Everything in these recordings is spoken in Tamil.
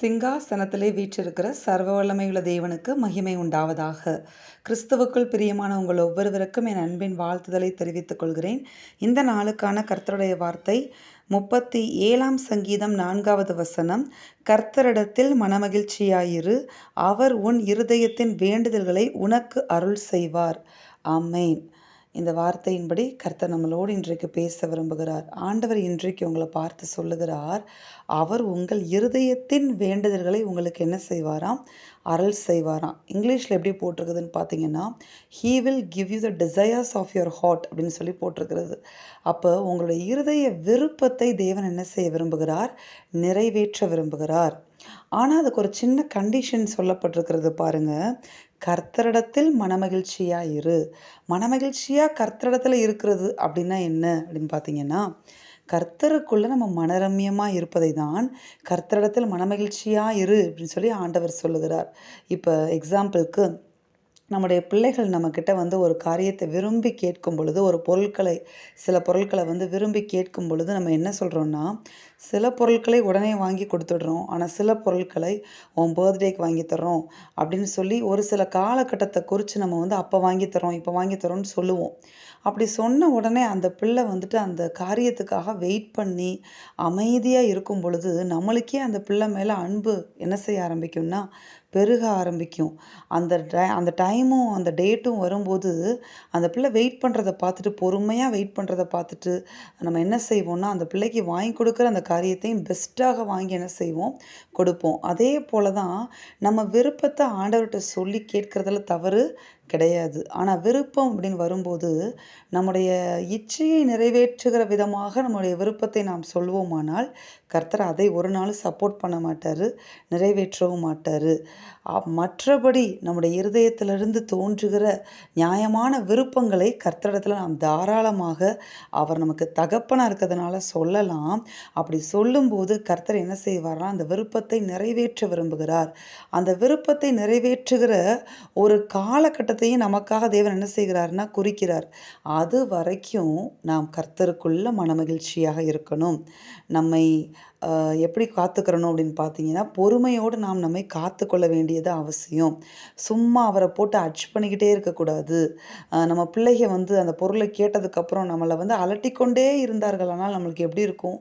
சிங்காசனத்திலே வீற்றிருக்கிற சர்வ வல்லமையுள்ள தேவனுக்கு மகிமை உண்டாவதாக. கிறிஸ்துவுக்குள் பிரியமான உங்கள் ஒவ்வொருவருக்கும் என் அன்பின் வாழ்த்துதலை தெரிவித்துக் கொள்கிறேன். இந்த நாளுக்கான கர்த்தருடைய வார்த்தை முப்பத்தி ஏழாம் சங்கீதம் நான்காவது வசனம் கர்த்தரிடத்தில் மனமகிழ்ச்சியாயிரு அவர் உன் இருதயத்தின் வேண்டுதல்களை உனக்கு அருள் செய்வார். அம்மேன் இந்த வார்த்தையின்படி கர்த்தர் நம்மளோடு இன்றைக்கு பேச விரும்புகிறார். ஆண்டவர் இன்றைக்கு உங்களை பார்த்து சொல்லுகிறார் அவர் உங்கள் இருதயத்தின் வேண்டுதல்களை உங்களுக்கு என்ன செய்வாராம்? அருள் செய்வாராம். இங்கிலீஷில் எப்படி போட்டிருக்குதுன்னு பார்த்தீங்கன்னா he will give you the desires of your heart அப்படின்னு சொல்லி போட்டிருக்கிறது. அப்போ உங்களுடைய இருதய விருப்பத்தை தேவன் என்ன செய்ய விரும்புகிறார்? நிறைவேற்ற விரும்புகிறார். ஆனால் அதுக்கு ஒரு சின்ன கண்டிஷன் சொல்லப்பட்டிருக்கிறது பாருங்கள் கர்த்தரிடத்தில் மனமகிழ்ச்சியாக இரு. மனமகிழ்ச்சியாக கர்த்தரிடத்தில் இருக்கிறது அப்படின்னா என்ன அப்படின்னு பார்த்தீங்கன்னா கர்த்தருக்குள்ளே நம்ம மனரம்யமாக இருப்பதை தான் கர்த்தரிடத்தில் மனமகிழ்ச்சியாக இரு அப்படின்னு சொல்லி ஆண்டவர் சொல்லுகிறார். இப்போ எக்ஸாம்பிளுக்கு நம்முடைய பிள்ளைகள் நம்மக்கிட்ட வந்து ஒரு காரியத்தை விரும்பி கேட்கும் பொழுது ஒரு பொருட்களை சில பொருட்களை வந்து விரும்பி கேட்கும் பொழுது நம்ம என்ன சொல்கிறோன்னா சில பொருட்களை உடனே வாங்கி கொடுத்துடுறோம். ஆனால் சில பொருட்களை உன் பர்த்டேக்கு வாங்கி தர்றோம் அப்படின்னு சொல்லி ஒரு சில காலகட்டத்தை குறித்து நம்ம வந்து அப்போ வாங்கி தரோம் இப்போ வாங்கி தரோம்னு சொல்லுவோம். அப்படி சொன்ன உடனே அந்த பிள்ளை வந்துட்டு அந்த காரியத்துக்காக வெயிட் பண்ணி அமைதியாக இருக்கும் பொழுது நம்மளுக்கே அந்த பிள்ளை மேலே அன்பு என்ன செய்ய ஆரம்பிக்கும்னா பெருக ஆரம்பிக்கும். அந்த டை அந்த டைமும் அந்த டேட்டும் வரும்போது அந்த பிள்ளை வெயிட் பண்ணுறத பார்த்துட்டு பொறுமையாக வெயிட் பண்ணுறத பார்த்துட்டு நம்ம என்ன செய்வோம்னா அந்த பிள்ளைக்கு வாங்கி கொடுக்குற அந்த காரியத்தையும் பெஸ்ட்டாக வாங்கி என்ன செய்வோம்? கொடுப்போம். அதே போல தான் நம்ம விருப்பத்தை ஆண்டவர்கிட்ட சொல்லி கேட்குறதுல தவறு கிடையாது. ஆனால் விருப்பம் அப்படின்னு வரும்போது நம்முடைய இச்சையை நிறைவேற்றுகிற விதமாக நம்முடைய விருப்பத்தை நாம் சொல்வோமானால் கர்த்தர் அதை ஒரு நாள் சப்போர்ட் பண்ண மாட்டார் நிறைவேற்றவும் மாட்டார். மற்றபடி நம்முடைய இருதயத்திலிருந்து தோன்றுகிற நியாயமான விருப்பங்களை கர்த்தரிடத்தில் நாம் தாராளமாக அவர் நமக்கு தகப்பனாக இருக்கிறதுனால சொல்லலாம். அப்படி சொல்லும்போது கர்த்தர் என்ன செய்வார்னா அந்த விருப்பத்தை நிறைவேற்ற விரும்புகிறார். அந்த விருப்பத்தை நிறைவேற்றுகிற ஒரு காலகட்டத்தையும் நமக்காக தேவன் என்ன செய்கிறார்னா குறிக்கிறார். அது வரைக்கும் நாம் கர்த்தருக்குள்ள மனமகிழ்ச்சியாக இருக்கணும். நம்மை எப்படி காத்துக்கிறணும் அப்படின்னு பார்த்தீங்கன்னா பொறுமையோடு நாம் நம்மை காத்துக்கொள்ள வேண்டியது அவசியம். சும்மா அவரை போட்டு அச் பண்ணிக்கிட்டே இருக்கக்கூடாது. நம்ம பிள்ளைக வந்து அந்த பொருளை கேட்டதுக்கப்புறம் நம்மளை வந்து அலட்டிக்கொண்டே இருந்தார்கள். ஆனால் நம்மளுக்கு எப்படி இருக்கும்?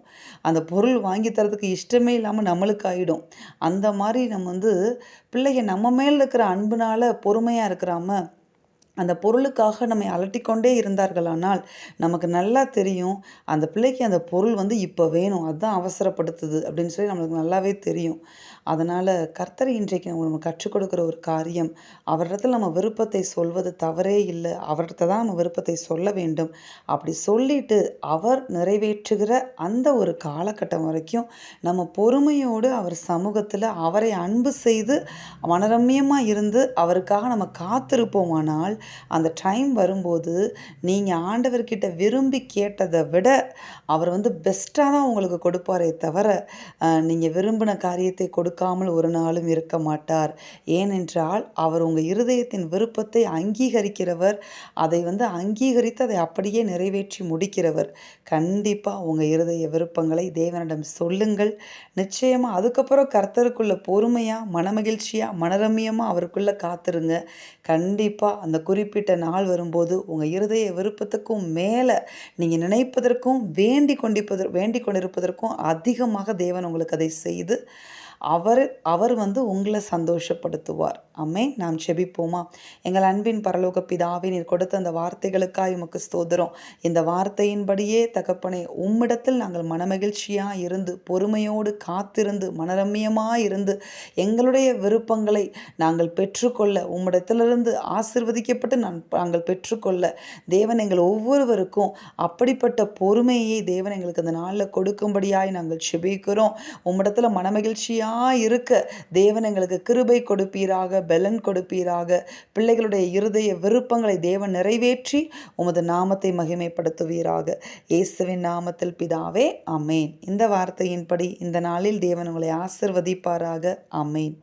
அந்த பொருள் வாங்கி தரதுக்கு இஷ்டமே இல்லாமல் நம்மளுக்கு ஆகிடும் அந்த மாதிரி நம்ம வந்து பிள்ளைங்க நம்ம மேலே இருக்கிற அன்புனால பொறுமையாக இருக்கிறாம அந்த பொருளுக்காக நம்மை அலட்டிக்கொண்டே இருந்தார்களானால் நமக்கு நல்லா தெரியும் அந்த பிள்ளைக்கு அந்த பொருள் வந்து இப்போ வேணும் அதுதான் அவசரப்படுத்துது அப்படின்னு சொல்லி நம்மளுக்கு நல்லாவே தெரியும். அதனால் கர்த்தர் இன்றைக்கு நம்ம கற்றுக் கொடுக்குற ஒரு காரியம் அவரிடத்தில் நம்ம விருப்பத்தை சொல்வது தவறே இல்லை அவர்கிட்ட தான் நம்ம விருப்பத்தை சொல்ல வேண்டும். அப்படி சொல்லிட்டு அவர் நிறைவேற்றுகிற அந்த ஒரு காலகட்டம் வரைக்கும் நம்ம பொறுமையோடு அவர் சமூகத்தில் அவரை அன்பு செய்து மனரம்யமாக இருந்து அவருக்காக நம்ம காத்திருப்போமானால் அந்த டைம் வரும்போது நீங்கள் ஆண்டவர்கிட்ட விரும்பி கேட்டதை விட அவர் வந்து பெஸ்ட்டாக தான் உங்களுக்கு கொடுப்பாரே தவிர நீங்கள் விரும்பின காரியத்தை கொடுக்காமல் ஒரு நாளும் இருக்க மாட்டார். ஏனென்றால் அவர் உங்கள் இருதயத்தின் விருப்பத்தை அங்கீகரிக்கிறவர் அதை வந்து அங்கீகரித்து அதை அப்படியே நிறைவேற்றி முடிக்கிறவர். கண்டிப்பாக உங்கள் இருதய விருப்பங்களை தேவனிடம் சொல்லுங்கள். நிச்சயமாக அதுக்கப்புறம் கர்த்தருக்குள்ள பொறுமையாக மனமகிழ்ச்சியாக மனரம்யமாக அவருக்குள்ளே காத்துருங்க. கண்டிப்பாக அந்த குறிப்பிட்ட நாள் வரும்போது உங்கள் இருதய விருப்பத்துக்கும் மேலே நீங்கள் நினைப்பதற்கும் வேண்டி கொண்டிப்பதற்கு வேண்டி கொண்டிருப்பதற்கும் அதிகமாக தேவன் உங்களுக்கு அதை செய்து அவர் அவர் வந்து உங்களை சந்தோஷப்படுத்துவார். அம்மே நாம் செபிப்போமா? எங்கள் அன்பின் பரலோக பிதாவே நீர் கொடுத்த அந்த வார்த்தைகளுக்காக உமக்கு ஸ்தோதரம் இந்த வார்த்தையின்படியே தகப்பனே உம்மிடத்தில் நாங்கள் மனமகிழ்ச்சியாக இருந்து பொறுமையோடு காத்திருந்து மனரம்யமாக இருந்து எங்களுடைய விருப்பங்களை நாங்கள் பெற்றுக்கொள்ள உம்மிடத்திலிருந்து ஆசிர்வதிக்கப்பட்டு நான் நாங்கள் பெற்றுக்கொள்ள தேவன் எங்கள் ஒவ்வொருவருக்கும் அப்படிப்பட்ட பொறுமையை தேவன் எங்களுக்கு அந்த நாளில் கொடுக்கும்படியாய் நாங்கள் செபிக்கிறோம். உம்மிடத்தில் மனமகிழ்ச்சியாக இருக்க. தேவன் எங்களுக்கு கிருபை கொடுப்பீராக பலன் கொடுப்பீராக. பிள்ளைகளுடைய இருதய விருப்பங்களை தேவன் நிறைவேற்றி உமது நாமத்தை மகிமைப்படுத்துவீராக. இயேசுவின் நாமத்தில் பிதாவே அமேன் இந்த வார்த்தையின்படி இந்த நாளில் தேவன் உங்களை ஆசிர்வதிப்பாராக. அமேன்